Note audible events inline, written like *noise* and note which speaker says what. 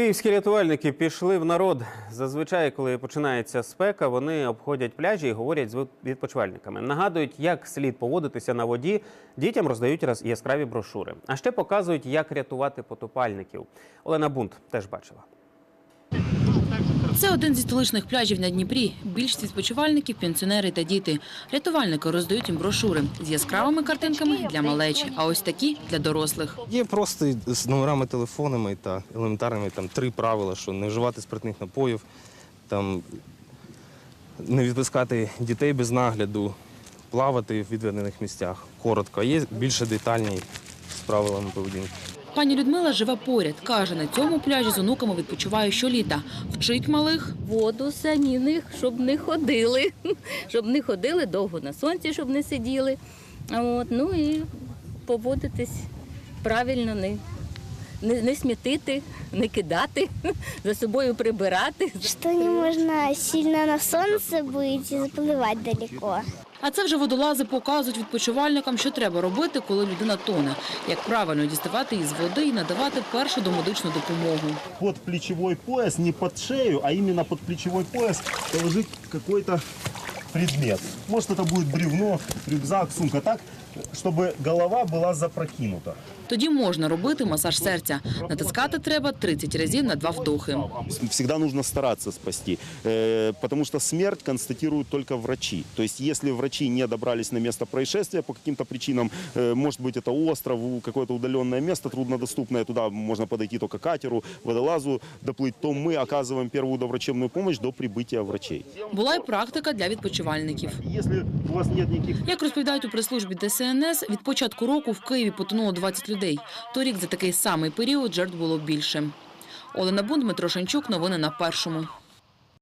Speaker 1: Київські рятувальники пішли в народ. Зазвичай, коли починається спека, вони обходять пляжі і говорять з відпочивальниками. Нагадують, як слід поводитися на воді. Дітям роздають яскраві брошури. А ще показують, як рятувати потопальників. Олена Бунт теж бачила.
Speaker 2: Це один зі столичних пляжів на Дніпрі. Більшість відпочивальників – пенсіонери та діти. Рятувальники роздають їм брошури з яскравими картинками для малечі, а ось такі – для дорослих.
Speaker 3: Є просто з номерами телефонами та елементарними там три правила, що не вживати спиртних напоїв, там не відпускати дітей без нагляду, плавати в відведених місцях. Коротко. Є більше детальні з правилами поведінки.
Speaker 2: Пані Людмила живе поряд. Каже, на цьому пляжі з онуками відпочиває щоліта. Вчить малих
Speaker 4: воду самі них, щоб не ходили, *laughs* щоб не ходили довго на сонці, щоб не сиділи. От, ну і поводитись правильно, не, не, не смітити, не кидати, *laughs* за собою прибирати.
Speaker 5: Что не можно сильно на солнце быть и заплывать далеко.
Speaker 2: А це вже водолази показують відпочивальникам, що треба робити, коли людина тоне. Як правильно діставати із води і надавати першу домедичну допомогу.
Speaker 6: под плечевой пояс, не под шею, а именно под плечевой пояс положить какой-то предмет. Может это будет бревно, рюкзак, сумка, так, чтобы голова была запрокинута.
Speaker 2: Тоді можна робити масаж серця. Натискати треба 30 разів на два вдохи.
Speaker 6: Всегда нужно стараться спасти, э, потому что смерть констатируют только врачи. То есть если врачи не добрались на место происшествия по каким-то причинам, э, может быть это остров, какое-то удаленное место, труднодоступное, туда можно подойти только катеру, водолазу доплыть, то мы оказываем первую доврачебную помощь до прибытия врачей.
Speaker 2: Була й практика для відпочивальників. Як розповідають у прес-службі ДСНС, від початку року в Києві потонуло 20 людей. Торік за такий самий період жертв було більше. Олена Бунд, Дмитро Шанчук. Новини на першому.